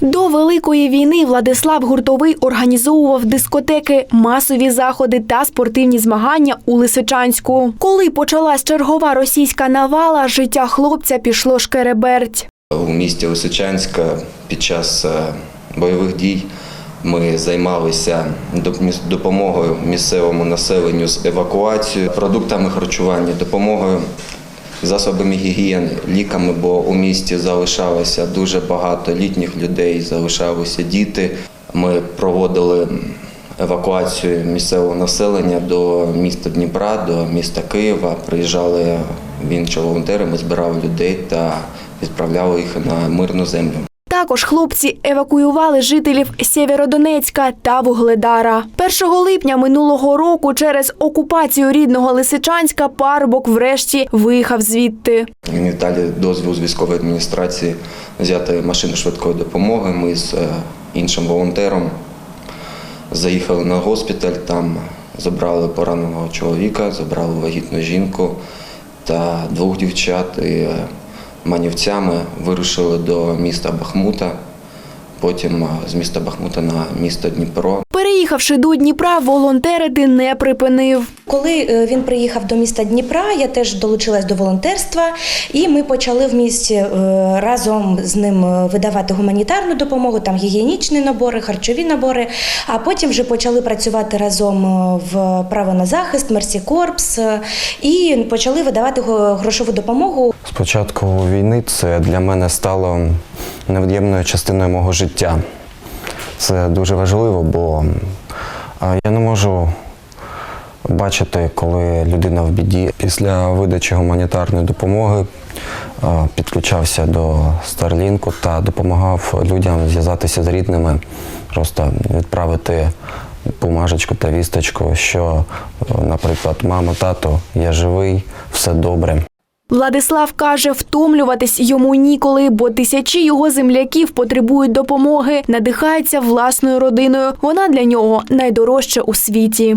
До великої війни Владислав Гуртовий організовував дискотеки, масові заходи та спортивні змагання у Лисичанську. Коли почалась чергова російська навала, життя хлопця пішло шкереберть. У місті Лисичанська під час е, бойових дій ми займалися допомогою місцевому населенню з евакуацією, продуктами харчування, допомогою засобами гігієни, ліками, бо у місті залишалося дуже багато літніх людей, залишалися діти. Ми проводили евакуацію місцевого населення до міста Дніпра, до міста Києва. Приїжджали інші волонтери, ми збирали людей та відправляли їх на мирну землю. Також хлопці евакуювали жителів Сєвєродонецька та Вугледара. 1 липня минулого року через окупацію рідного Лисичанська парубок врешті виїхав звідти. Мені далі дозвіл з військової адміністрації взяти машину швидкої допомоги. Ми з е, іншим волонтером заїхали на госпіталь, там забрали пораненого чоловіка, забрали вагітну жінку та двох дівчат і е, манівцями вирушили до міста Бахмута. Потім е, з міста Бахмута на місто Дніпро. Переїхавши до Дніпра, волонтерити не припинив. Коли е, він приїхав до міста Дніпра, я теж долучилась до волонтерства, і ми почали в місті е, разом з ним видавати гуманітарну допомогу, там гігієнічні набори, харчові набори. А потім вже почали працювати разом в право на захист, Мерсі Корпс, і почали видавати грошову допомогу початку війни це для мене стало невід'ємною частиною мого життя. Це дуже важливо, бо я не можу бачити, коли людина в біді. Після видачі гуманітарної допомоги підключався до Старлінку та допомагав людям зв'язатися з рідними, просто відправити бумажечку та вісточку, що, наприклад, мама, тато, я живий, все добре. Владислав каже, втомлюватись йому ніколи, бо тисячі його земляків потребують допомоги, надихається власною родиною. Вона для нього найдорожча у світі.